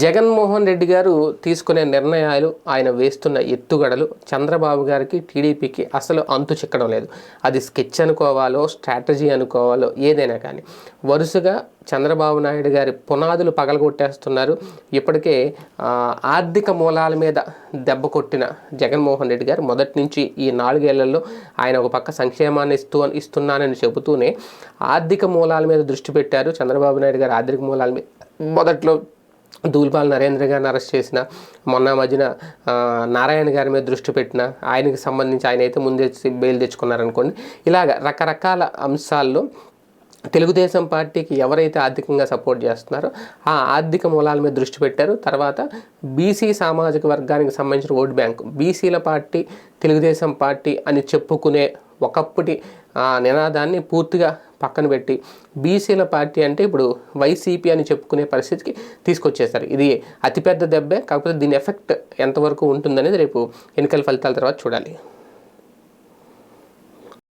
జగన్మోహన్ రెడ్డి గారు తీసుకునే నిర్ణయాలు ఆయన వేస్తున్న ఎత్తుగడలు చంద్రబాబు గారికి టీడీపీకి అసలు అంతు చిక్కడం లేదు. అది స్కెచ్ అనుకోవాలో స్ట్రాటజీ అనుకోవాలో ఏదైనా కానీ. వరుసగా చంద్రబాబు నాయుడు గారి పునాదులు పగలగొట్టేస్తున్నారు. ఇప్పటికే ఆర్థిక మూలాల మీద దెబ్బ కొట్టిన జగన్మోహన్ రెడ్డి గారు మొదటి నుంచి ఈ నాలుగేళ్ళలో ఆయన ఒక పక్క సంక్షేమాన్ని ఇస్తూ ఇస్తున్నానని చెబుతూనే ఆర్థిక మూలాల మీద దృష్టి పెట్టారు. చంద్రబాబు నాయుడు గారు ఆర్థిక మూలాల మీద మొదట్లో దూల్పాల్ నరేంద్ర గారిని అరెస్ట్ చేసిన మొన్న మధ్యన నారాయణ గారి మీద దృష్టి పెట్టిన ఆయనకి సంబంధించి ఆయన అయితే ముందే బెయిల్ తెచ్చుకున్నారనుకోండి. ఇలాగ రకరకాల అంశాల్లో తెలుగుదేశం పార్టీకి ఎవరైతే ఆర్థికంగా సపోర్ట్ చేస్తున్నారో ఆ ఆర్థిక మూలాల మీద దృష్టి పెట్టారు. తర్వాత బీసీ సామాజిక వర్గానికి సంబంధించిన ఓట్ బ్యాంక్ బీసీల పార్టీ తెలుగుదేశం పార్టీ అని చెప్పుకునే ఒకప్పటి ఆ నినాదాన్ని పూర్తిగా పక్కన పెట్టి బీసీల పార్టీ అంటే ఇప్పుడు వైసీపీ అని చెప్పుకునే పరిస్థితికి తీసుకొచ్చేసారు ఇది అతిపెద్ద దెబ్బే కాకపోతే దీని ఎఫెక్ట్ ఎంతవరకు ఉంటుందనేది రేపు ఎన్నికల ఫలితాల తర్వాత చూడాలి.